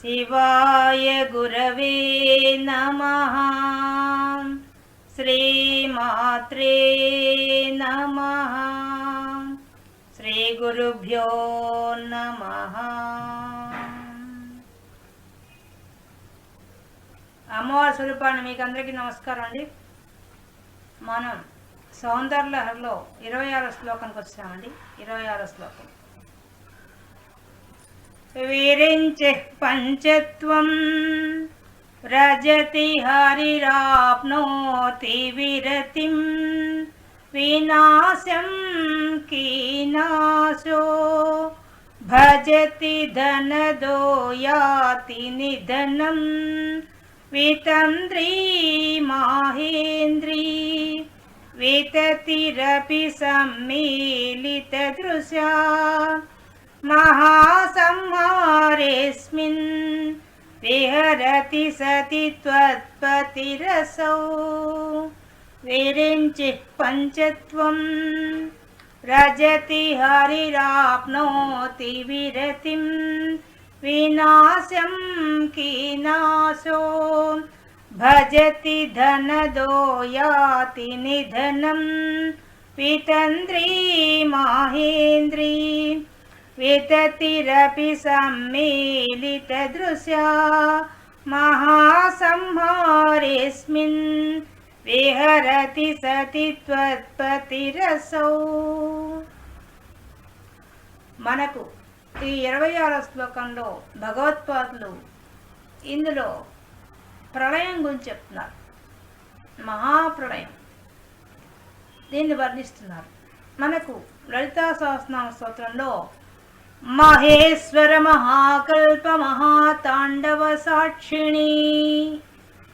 శివాయ గురవే నమ. శ్రీమాత్రే నమ. శ్రీ గురుభ్యో నమ. అమ్మవారి స్వరూపాన్ని మీకు అందరికీ నమస్కారం అండి. మనం సౌందర్యలహరిలో ఇరవై ఆరో శ్లోకానికి వచ్చామండి. ఇరవై ఆరో శ్లోకం. विरिञ्च पञ्चत्वं रजति हरिराप्नोति विरतिं विनाशं कीनाशो भजति धनदो याति निधनं वितन्द्री माहेन्द्री विततिरपि सम्मीलितदृशा महा महासंहारेऽस्मिन् विहरति सति त्वत्पतिरसौ विरिञ्चिः पञ्चत्वं रजति हरिराप्नोति विरतिं विनाशं कीनाशो भजति धनदो याति निधनं वितन्द्री माहेन्द्री विततिरपि सम्मीलितदृश्या महासंहारेऽस्मिन् विहरति सति त्वत्पतिरसौ మనకు ఈ ఇరవై ఆరో శ్లోకంలో భగవత్పాదులు ఇందులో ప్రళయం గురించి చెప్తున్నారు మహాప్రళయం దీన్ని వర్ణిస్తున్నారు మనకు లలితా సహస్రనామ స్తోత్రంలో మహేశ్వర మహాకల్ప మహాతాండవ సాక్షిణి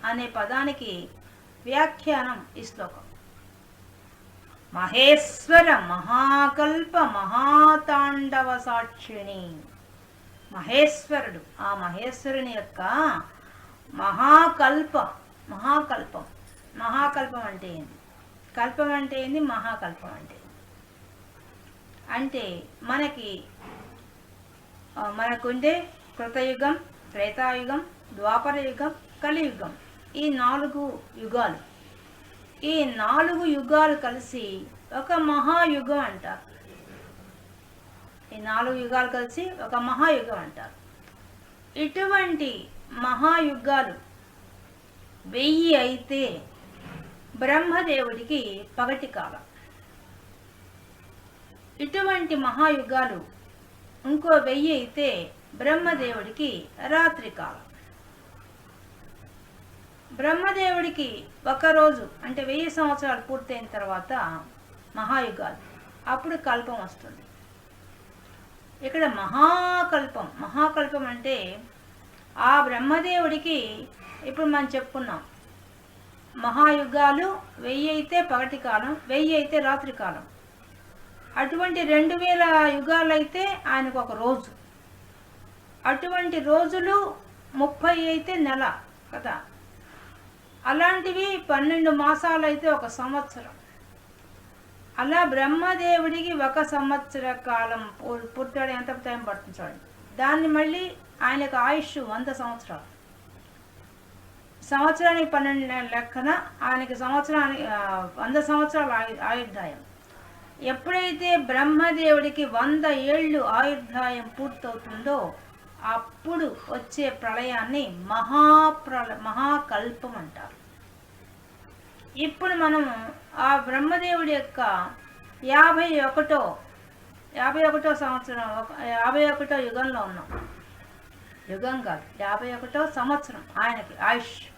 అనే పదానికి వ్యాఖ్యానం ఈ శ్లోకం. మహేశ్వర మహాకల్ప మహాతాండవ సాక్షిణి. మహేశ్వరుడు ఆ మహేశ్వరుని యొక్క మహాకల్ప మహాకల్పం. మహాకల్పం అంటే ఏంది? కల్పం అంటే ఏంది? మహాకల్పం అంటే అంటే మనకి మనకుండే కృతయుగం త్రేతాయుగం ద్వాపర యుగం కలియుగం. ఈ నాలుగు యుగాలు. ఈ నాలుగు యుగాలు కలిసి ఒక మహాయుగం అంటారు ఈ నాలుగు యుగాలు కలిసి ఒక మహాయుగం అంటారు ఇటువంటి మహాయుగాలు వెయ్యి అయితే బ్రహ్మదేవుడికి పగటి కాలం. ఇటువంటి మహాయుగాలు ఇంకో వెయ్యి అయితే బ్రహ్మదేవుడికి రాత్రికాలం బ్రహ్మదేవుడికి ఒకరోజు అంటే వెయ్యి సంవత్సరాలు పూర్తయిన తర్వాత మహాయుగాలు. అప్పుడు కల్పం వస్తుంది. ఇక్కడ మహాకల్పం మహాకల్పం అంటే ఆ బ్రహ్మదేవుడికి ఇప్పుడు మనం చెప్పుకున్నాం. మహాయుగాలు వెయ్యి అయితే పగటి కాలం వెయ్యి అయితే రాత్రి కాలం. అటువంటి రెండు వేల యుగాలు అయితే ఆయనకు ఒక రోజు. అటువంటి రోజులు ముప్పై అయితే నెల కదా. అలాంటివి పన్నెండు మాసాలు అయితే ఒక సంవత్సరం. అలా బ్రహ్మదేవుడికి ఒక సంవత్సర కాలం పుట్టాడు ఎంత టైం పడుతుంది చూడండి. దాన్ని మళ్ళీ ఆయనకు ఆయుష్ వంద సంవత్సరాలు. సంవత్సరానికి పన్నెండు లెక్కన ఆయనకి సంవత్సరానికి వంద సంవత్సరాల ఆయు ఆయుర్దాయం. ఎప్పుడైతే బ్రహ్మదేవుడికి వంద ఏళ్ళు ఆయుర్దాయం పూర్తవుతుందో అప్పుడు వచ్చే ప్రళయాన్ని మహాప్రళ మహాకల్పం అంటారు. ఇప్పుడు మనము ఆ బ్రహ్మదేవుడి యొక్క యాభై ఒకటో యాభై ఒకటో సంవత్సరం యాభై ఒకటో యుగంలో ఉన్నాం. యుగం కాదు యాభై ఒకటో సంవత్సరం ఆయనకి ఆయుష్.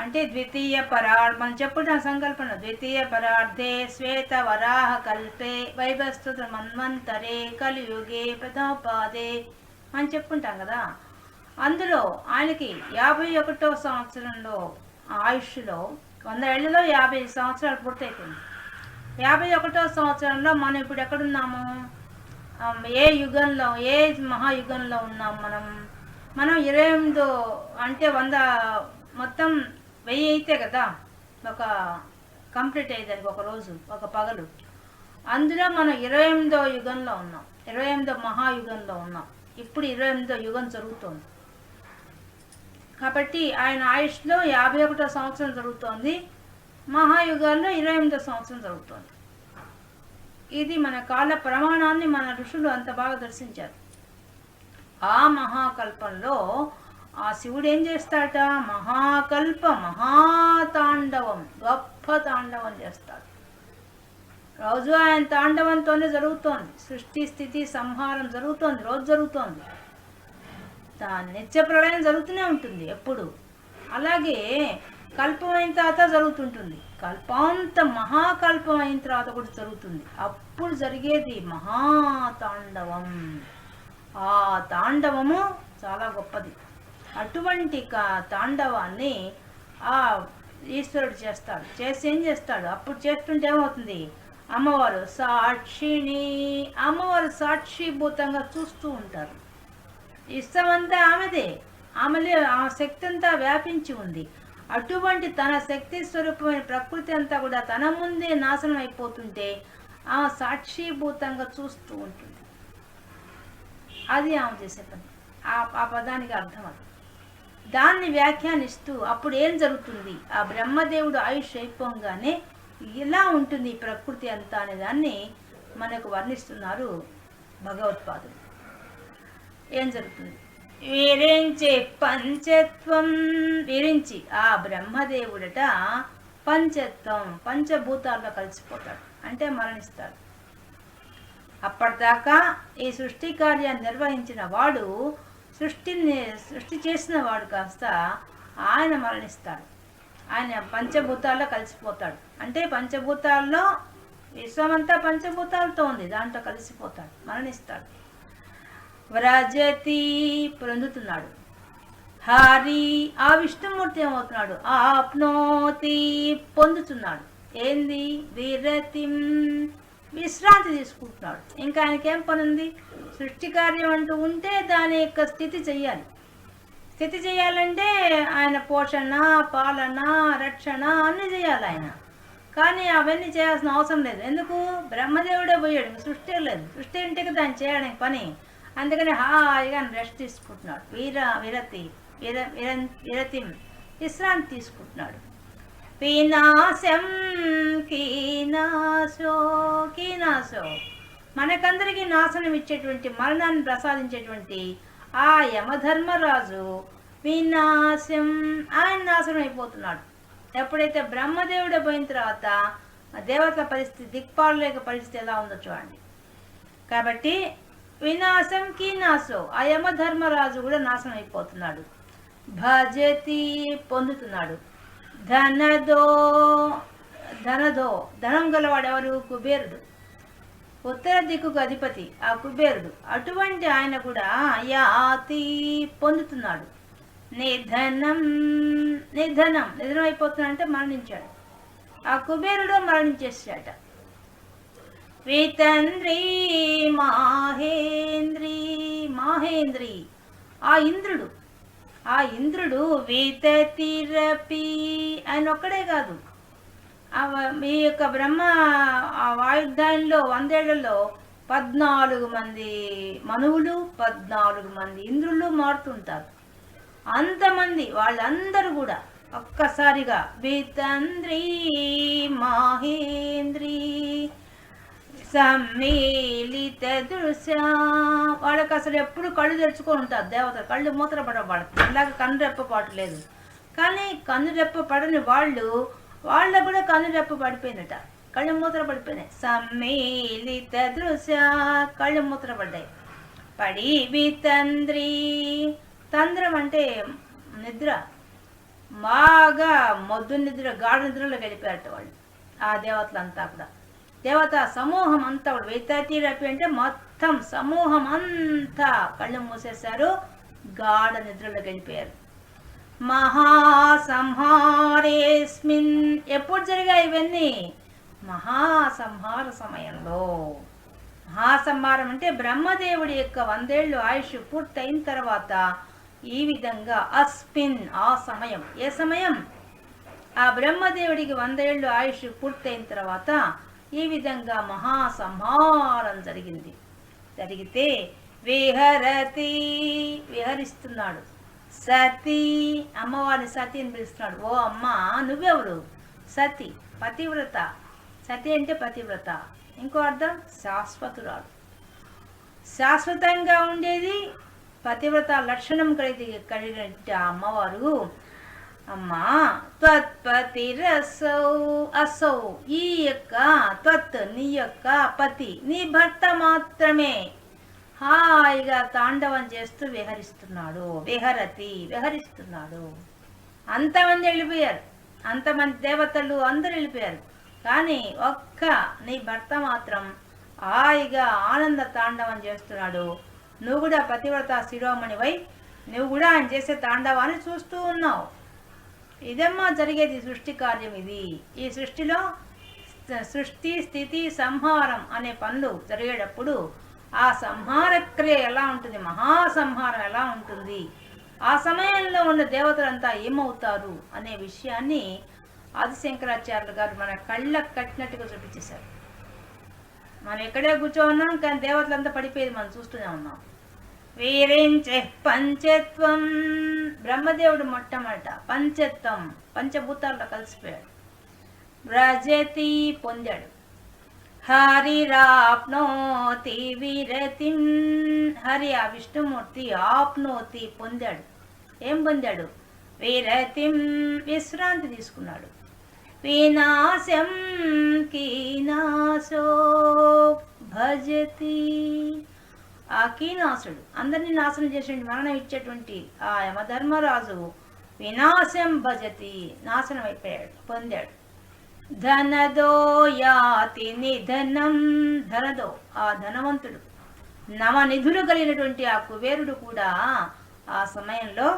అంటే ద్వితీయ పరార్ మనం చెప్పుకున్న సంకల్పన. ద్వితీయ పరార్థే శ్వేత వరాహ కల్పే వైభస్తుత మన్వంతరే కలియుగే ప్రథమపాదే అని చెప్పుకుంటాం కదా. అందులో ఆయనకి యాభై ఒకటో సంవత్సరంలో ఆయుష్లో వంద ఏళ్ళలో యాభై సంవత్సరాలు పూర్తయిపోయింది. యాభై ఒకటో సంవత్సరంలో మనం ఇప్పుడు ఎక్కడున్నాము? ఏ యుగంలో ఏ మహాయుగంలో ఉన్నాం మనం? మనం ఇరవై ఎనిమిదో అంటే వంద మొత్తం వెయ్యి అయితే కదా ఒక కంప్లీట్ అయ్యేదానికి ఒక రోజు ఒక పగలు. అందులో మనం ఇరవై ఎనిమిదో యుగంలో ఉన్నాం. ఇరవై ఎనిమిదో మహాయుగంలో ఉన్నాం. ఇప్పుడు ఇరవై ఎనిమిదో యుగం జరుగుతోంది. కాబట్టి ఆయన ఆయుష్లో యాభై ఒకటో సంవత్సరం జరుగుతోంది. మహాయుగాల్లో ఇరవై ఎనిమిదో సంవత్సరం జరుగుతోంది. ఇది మన కాల ప్రమాణాన్ని మన ఋషులు అంత బాగా దర్శించారు. ఆ మహాకల్పంలో ఆ శివుడు ఏం చేస్తాట మహాకల్ప మహాతాండవం గొప్ప తాండవం చేస్తాడు. రోజు ఆయన తాండవంతోనే జరుగుతోంది. సృష్టి స్థితి సంహారం జరుగుతోంది రోజు జరుగుతోంది. దాని నిత్య ప్రళయం జరుగుతూనే ఉంటుంది ఎప్పుడు. అలాగే కల్పం అయిన తర్వాత జరుగుతుంటుంది. కల్పాంత మహాకల్పం అయిన తర్వాత కూడా జరుగుతుంది. అప్పుడు జరిగేది మహాతాండవం. ఆ తాండవము చాలా గొప్పది. అటువంటి కా- తాండవాన్ని ఆ ఈశ్వరుడు చేస్తాడు. చేసి ఏం చేస్తాడు? అప్పుడు చేస్తుంటే ఏమవుతుంది? అమ్మవారు సాక్షిని అమ్మవారు సాక్షిభూతంగా చూస్తూ ఉంటారు. ఇష్టమంతా ఆమెదే. ఆమెలే ఆ శక్తి అంతా వ్యాపించి ఉంది. అటువంటి తన శక్తి స్వరూపమైన ప్రకృతి అంతా కూడా తన ముందే నాశనం అయిపోతుంటే ఆ సాక్షిభూతంగా చూస్తూ ఉంటుంది. అది ఆమె చేసే పని. ఆ ఆ పదానికి అర్థం అది. దాన్ని వ్యాఖ్యానిస్తూ అప్పుడు ఏం జరుగుతుంది? ఆ బ్రహ్మదేవుడు ఆయుష్ అయిపోగానే ఇలా ఉంటుంది ప్రకృతి అంతా అనే దాన్ని మనకు వర్ణిస్తున్నారు భగవత్పాదులు. ఏం జరుగుతుంది? విరించి పంచత్వం విరించి ఆ బ్రహ్మదేవుడట పంచత్వం పంచభూతాల్లో కలిసిపోతాడు. అంటే మరణిస్తాడు. అప్పటిదాకా ఈ సృష్టి కార్యాన్ని నిర్వహించిన వాడు సృష్టిని సృష్టి చేసిన వాడు కాస్త ఆయన మరణిస్తాడు. ఆయన పంచభూతాల్లో కలిసిపోతాడు. అంటే పంచభూతాల్లో విశ్వమంతా పంచభూతాలతో ఉంది. దాంట్లో కలిసిపోతాడు. మరణిస్తాడు. వ్రజతి పొందుతున్నాడు. హారి ఆ విష్ణుమూర్తి ఏమవుతున్నాడు? ఆప్నోతి పొందుతున్నాడు. ఏంది? విరతిం విశ్రాంతి తీసుకుంటున్నాడు. ఇంకా ఆయనకేం పని ఉంది సృష్టి కార్యం అంటూ ఉంటే దాని యొక్క స్థితి చెయ్యాలి. స్థితి చేయాలంటే ఆయన పోషణ పాలన రక్షణ అన్నీ చేయాలి ఆయన. కానీ అవన్నీ చేయాల్సిన అవసరం లేదు. ఎందుకు? బ్రహ్మదేవుడే పోయాడు. సృష్టి లేదు. సృష్టి అంటే కదా ఆయన చేయడానికి పని. అందుకని హాయిగా రెస్ట్ తీసుకుంటున్నాడు. వీర విరతి విర విర విరతి విశ్రాంతి తీసుకుంటున్నాడు. వినాశం కీనాశో కీనాశో. మనకందరికీ నాశనం ఇచ్చేటువంటి మరణాన్ని ప్రసాదించేటువంటి ఆ యమధర్మరాజు వినాశం ఆయన నాశనం అయిపోతున్నాడు ఎప్పుడైతే బ్రహ్మదేవుడు పోయిన తర్వాత దేవతల పరిస్థితి దిక్పాలలేక పరిస్థితి ఎలా ఉందో చూడండి. కాబట్టి వినాశం కీనాశో ఆ యమధర్మరాజు కూడా నాశనం అయిపోతున్నాడు భజతి పొందుతున్నాడు. ధనదో ధనదో ధనం గలవాడెవరు కుబేరుడు ఉత్తర దిక్కుకు అధిపతి ఆ కుబేరుడు అటువంటి ఆయన కూడా యాతి పొందుతున్నాడు నిధనం నిధనం నిధనం అయిపోతున్నాడంటే మరణించాడు ఆ కుబేరుడు మరణించేసాట వితంద్రి మాహేంద్రీ మాహేంద్రి ఆ ఇంద్రుడు ఆ ఇంద్రుడు వితతిరపి ఆయన ఒక్కడే కాదు. ఆ మీ యొక్క బ్రహ్మ ఆ వాయుద్ధాయంలో వందేళ్ళలో పద్నాలుగు మంది మనువులు పద్నాలుగు మంది ఇంద్రులు మారుతుంటారు. అంతమంది వాళ్ళందరూ కూడా ఒక్కసారిగా వితంద్రీ మాహేంద్రీ సమ్మేళిత దృశ్య. వాళ్ళకి అసలు ఎప్పుడు కళ్ళు తెరుచుకొని ఉంటారు దేవతలు. కళ్ళు మూతర పడబడతారు అలాగే కన్ను రెప్పపాటు లేదు కానీ కన్ను రెప్ప పడని వాళ్ళు వాళ్ళకు కూడా కన్ను రెప్ప పడిపోయినట కళ్ళు మూతర పడిపోయినాయి. సమ్మేళిత దృశ్య. కళ్ళు మూతర పడ్డాయి. పడి వితంద్రి. తంద్రం అంటే నిద్ర. బాగా మొద్దు నిద్ర గాఢ నిద్రలో గడిపారట వాళ్ళు. ఆ దేవతలంతా కూడా. దేవత సమూహం అంతా కూడా వేతాతీరపి అంటే మొత్తం సమూహం అంతా కళ్ళు మూసేశారు. గాఢ నిద్రలో గడిపారు మహాసంహారేస్మిన్. ఎప్పుడు జరిగాయి ఇవన్నీ? మహాసంహార సమయంలో. మహాసంహారం అంటే బ్రహ్మదేవుడి యొక్క వందేళ్ళు ఆయుష్ పూర్తయిన తర్వాత ఈ విధంగా అస్మిన్ ఆ సమయం. ఏ సమయం? ఆ బ్రహ్మదేవుడికి వందేళ్ళు ఆయుష్ పూర్తయిన తర్వాత ఈ విధంగా మహాసంహారం జరిగింది. జరిగితే విహరతి విహరిస్తున్నాడు. సతీ అమ్మవారిని సతి అని పిలుస్తున్నాడు. ఓ అమ్మ నువ్వెవరు? సతి పతివ్రత. సతి అంటే పతివ్రత. ఇంకో అర్థం శాశ్వతురాలు. శాశ్వతంగా ఉండేది పతివ్రత లక్షణం కలిగి కలిగిన అమ్మవారు అమ్మా త్వత్పతిరసౌ అసౌ ఈ యొక్క త్వత్ నీ యొక్క పతి నీ భర్త మాత్రమే. హాయిగా తాండవం చేస్తూ విహరిస్తున్నాడు విహరతి విహరిస్తున్నాడు. అంతమంది వెళ్ళిపోయారు. అంతమంది దేవతలు అందరూ వెళ్ళిపోయారు. కానీ ఒక్క నీ భర్త మాత్రం హాయిగా ఆనంద తాండవం చేస్తున్నాడు. నువ్వు కూడా పతివ్రత శిరోమణివై నువ్వు కూడా ఆయన చేసే తాండవాన్ని చూస్తూ ఉన్నావు. ఇదమ్మా జరిగేది సృష్టి కార్యం ఇది. ఈ సృష్టిలో సృష్టి స్థితి సంహారం అనే పనులు జరిగేటప్పుడు ఆ సంహార క్రియ ఎలా ఉంటుంది? మహాసంహారం ఎలా ఉంటుంది? ఆ సమయంలో ఉన్న దేవతలంతా ఏమవుతారు అనే విషయాన్ని ఆదిశంకరాచార్యులు గారు మన కళ్ళకు కట్టినట్టుగా చూపించేశారు. మనం ఎక్కడే కూర్చో ఉన్నాం కానీ దేవతలంతా పడిపోయేది మనం చూస్తూనే ఉన్నాం. వీరించే పంచత్వం. బ్రహ్మదేవుడు మొట్టమొదట పంచత్వం పంచభూతాల్లో కలిసిపోయాడు. వ్రజతి పొందాడు. హరిరాప్నోతి విరతిం హరి ఆ విష్ణుమూర్తి ఆప్నోతి పొందాడు. ఏం పొందాడు? విరతిం విశ్రాంతి తీసుకున్నాడు. వినాశం కీనాశో భజతి. ఆ కీనాసుడు అందరినీ నాశనం చేసేటువంటి మరణం ఇచ్చేటువంటి ఆ యమధర్మరాజు వినాశం భజతి నాశనం అయిపోయాడు పొందాడు. ధనదో యాతి నిధనం ధనదో ఆ ధనవంతుడు. నవనిధులు కలిగినటువంటి ఆ కుబేరుడు కూడా ఆ సమయంలో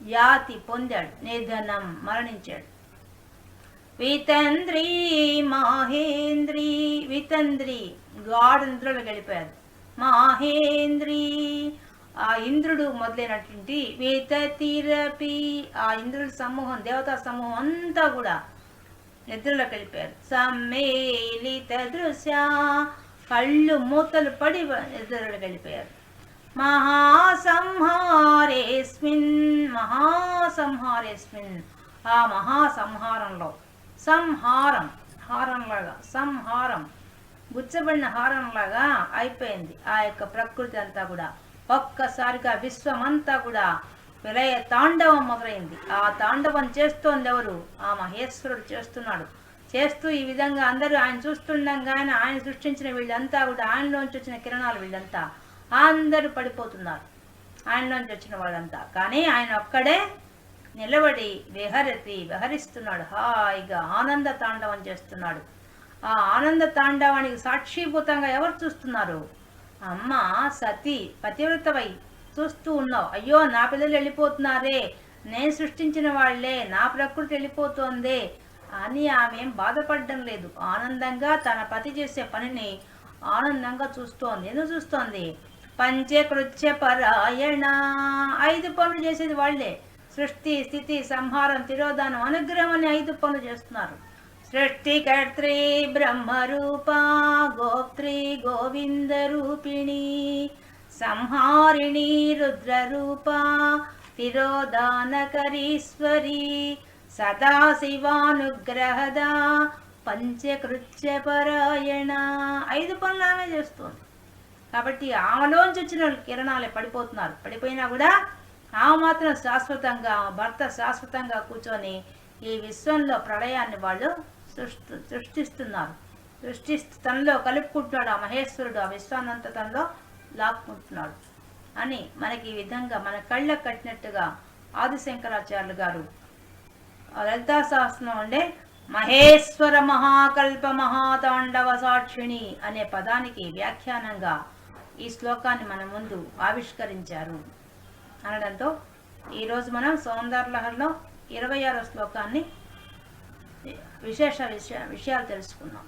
యాతి పొందాడు నిధనం మరణించాడు. వితంద్రి మహేంద్రి వితంద్రి గాఢ నిద్రలో గడిపారు మాహేంద్రి. ఆ ఇంద్రుడు మొదలైనటువంటి వితతిరపి ఆ ఇంద్రుడి సమూహం దేవతా సమూహం అంతా కూడా నిద్రలో కలిపారు. సమ్మేలిత దృశ్య కళ్ళు మూతలు పడి నిద్రలో కలిపారు. మహాసంహారేస్మిన్ మహాసంహారేస్మిన్. ఆ మహాసంహారంలో సంహారం హారంలాగా సంహారం. గుచ్చబడిన హారంలాగా అయిపోయింది. ఆ యొక్క ప్రకృతి అంతా కూడా ఒక్కసారిగా విశ్వమంతా కూడా విలయ తాండవం మొదలైంది. ఆ తాండవం చేస్తోంది ఎవరు? ఆ మహేశ్వరుడు చేస్తున్నాడు. చేస్తూ ఈ విధంగా అందరూ ఆయన చూస్తుండగానే ఆయన సృష్టించిన వీళ్ళంతా కూడా ఆయనలోంచి వచ్చిన కిరణాలు వీళ్ళంతా అందరూ పడిపోతున్నారు. ఆయనలోంచి వచ్చిన వాళ్ళంతా. కానీ ఆయన ఒక్కడే నిలబడి విహరతి విహరిస్తున్నాడు. హాయిగా ఆనంద తాండవం చేస్తున్నాడు. ఆ ఆనంద తాండవానికి సాక్షిభూతంగా ఎవరు చూస్తున్నారు? అమ్మ సతి పతివ్రతవై చూస్తూ ఉన్నావు. అయ్యో నా పిల్లలు వెళ్ళిపోతున్నారే. నేను సృష్టించిన వాళ్ళే నా ప్రకృతి వెళ్ళిపోతోందే అని ఆమె బాధపడడం లేదు. ఆనందంగా తన పతి చేసే పనిని ఆనందంగా చూస్తోంది. ఎందుకు చూస్తోంది? పంచకృత్య పరాయణ. ఐదు పనులు చేసేది వాళ్ళే. సృష్టి స్థితి సంహారం తిరోధానం అనుగ్రహం అని ఐదు పనులు చేస్తున్నారు. సృష్టికర్త్రి బ్రహ్మరూప గోప్త్రి గోవింద రూపిణి సంహారిణి రుద్రరూప తిరోధానకరీశ్వరి సదాశివానుగ్రహద పంచకృత్య పరాయణ ఐదు పనులు ఆమె చేస్తుంది. కాబట్టి ఆమెలోంచి వచ్చిన కిరణాలే పడిపోతున్నారు. పడిపోయినా కూడా ఆమె మాత్రం శాశ్వతంగా భర్త శాశ్వతంగా కూర్చొని ఈ విశ్వంలో ప్రళయాన్ని వాళ్ళు సృష్టి సృష్టిస్తున్నారు సృష్టిస్తూ తనలో కలుపుకుంటున్నాడు ఆ మహేశ్వరుడు ఆ విశ్వానంత తనలో లాక్కుంటున్నాడు అని మనకి ఈ విధంగా మన కళ్ళకు కట్టినట్టుగా ఆదిశంకరాచార్యులు గారు లలితా సహస్రం ఉండే మహేశ్వర మహాకల్ప మహాతాండవ సాక్షిణి అనే పదానికి వ్యాఖ్యానంగా ఈ శ్లోకాన్ని మన ముందు ఆవిష్కరించారు. అనడంతో ఈరోజు మనం సౌందర్యలహరిలో ఇరవై ఆరో శ్లోకాన్ని విశేష విషయ విషయాలు తెలుసుకున్నాం